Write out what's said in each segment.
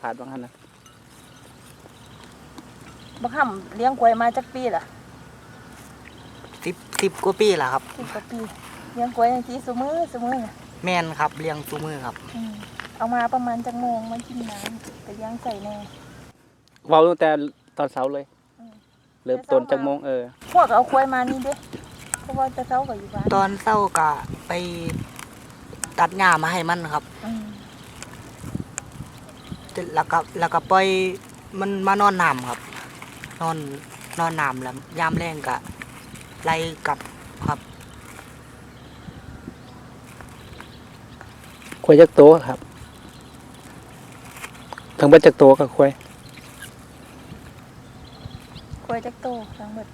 ภาษณ์บางท่านนะบักห่ำเลี้ยงกล้วยมาจักปีล่ะสิบสิบกว่าปีแล้วครับ สิบกว่าปีเลี้ยงกล้วยจังซี่ซุมื้อซุมื้อน่ะแม่นครับเลี้ยงซูมือครับอืมเอามาประมาณจักโมงมันกินน้ำไปเลี้ยงใส่แน่ เว้าตั้งแต่ตอนเช้าเลย อืม เริ่มต้นจากโมงเออ พวกเอากล้วยมานี่เด้เพราะว่าจะเช้าก็อยู่บ้านตอนเศร้ากะไปตัดหญ้ามาให้มันครับ อืม แล้วก็แล้วก็ปล่อยมันมานอนน้ำครับ นอนนอนน้ำแล้วยามแรงกะไล่กลับครับควายจักโตครับทั้งเบิดจักโตกับควายกล้วยจักโตทั้งหมด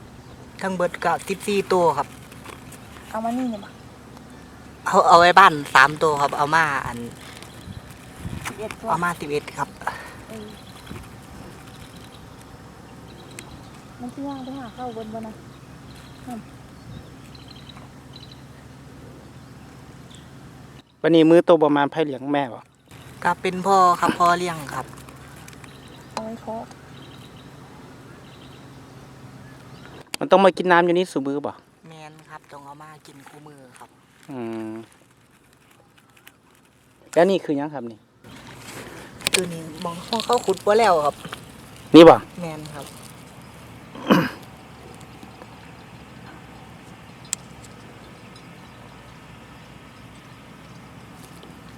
ทั้งเบิดกะสิบสี่ตัวครับ เอามานี่นี่บ่เอาเอาไว้บ้านสามตัวครับ เอามาอัน 11ตัวเอามาสิบเอ็ดครับ เออมันสิย่างไปหาเข้าบนบ่นะวันนี้มือโตประมาณไผเลี้ยงแม่บ่ก็เป็นพ่อครับพ่อเลี้ยงครับ เอาไว้เคาะมันต้องมากินน้ำอยู่นี่ซุมือบ่แมนครับต้องเอามากินคู่มือครับ อืมแล้วนี่คือหยังครับนี่ ตัวนี้มองห้องเขาขุดไว้แล้วครับนี่บ่แมนครับ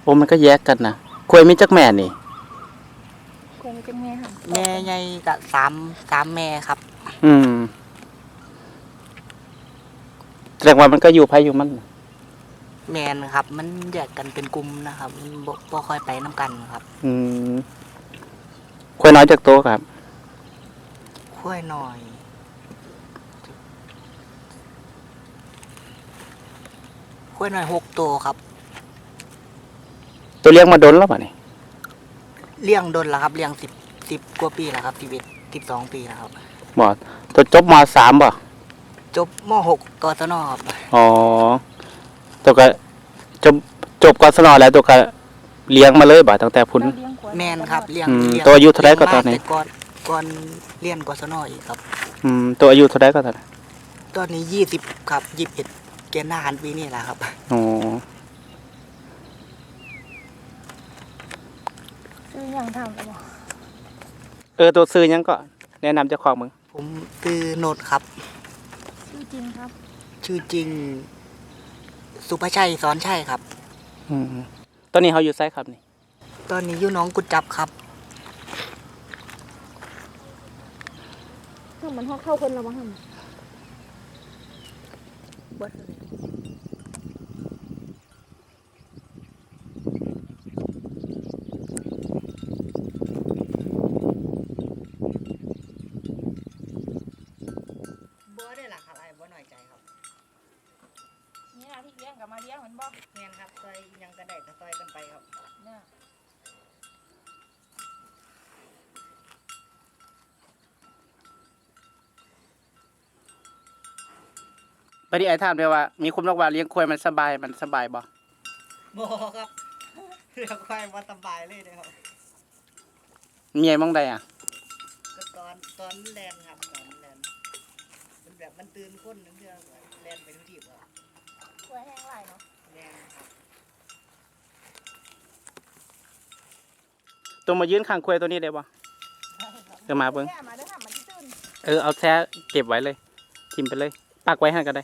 โอ้มันก็แยกกันนะควายมีจักแม่นี่กล้วยมันจะแม่หั่นแม่ใหญ่กะสามสามแม่ครับ อืมแสดงว่ามันก็อยู่ไผอยู่มัน แมนครับ มันแยกกันเป็นกลุ่มนะครับมันบ่บ่ค่อยไปน้กันครับอืมควายน้อยจักโตครับ ค่อยหน่อย ค่อยหน่อยหกตัวครับ ตัวเลี้ยงมาดนแล้วป่ะนี่เลี้ยงดนแล้วครับเลี้ยงสิบสิบกว่าปีแล้วครับสิบเอ็ดสิบสองปีแล้วครับบอตัวจบมสามบ่จบมหกกศนครับอ๋อ ตัวก็จบจบกศนแล้วตัวก็เลี้ยงมาเลยบ่ตั้งแต่พุ่นเราเลี้ยงกล้วยแมนครับเลี้ยงอืมเลี้ยงตัวอายุเท่าไหร่ก็ตอนนี้ ลี้ยงมาก่อนก่อนเรียนกศนอีกครับ อืมตัวอายุเท่าไดก็เท่านั้นตอนนี้ยี่สิบครับยี่สิบเอ็ดเกณฑ์ทหารปีนี้แหละครับอ๋อซื้อหยังทำแล้วบ่เออตัวซื้อหยังก็แนะนำเจ้าของมึงผมคือโนดครับชื่อจริงครับชื่อจริง สุภชัยสอนชัยครับ อืมตอนนี้เขาอยู่ไซครับนี่ ตอนนี้อยู่หน้องกุดจับครับ ถ้ามันเข้าคนเราบ่หั่นบัวได้หลักครับไอ้บัวหน่อยใจครับ นี่นะที่เลี้ยงกั บมาเลี้ยงมันบ่แมนครับซอยยังกระไดกระซอยกันไปครับเนี่ยไปที่ไอ้ถามเลยว่า มีคนบอกว่าเลี้ยงควายมันสบายมันสบายบ่บัวครับเรียกควายว่าสบายเลยนะครับเมียมองใดอะก็ตอนตอนแลนครับตอนแลนมันแบบมันตื่นคนนึงเพื่อแลนไปทุกที่ครับกล้วยแห้งหลายเนาะแลนครับ ตัวมายืนข้างควายตัวนี้ได้บ่เดี๋ยวมาเบิ่งแค่มาเด้อค่ะมันสิตื่น เออเอาแท้เก็บไว้เลย ทิมไปเลย ปักไว้ให้ก็ได้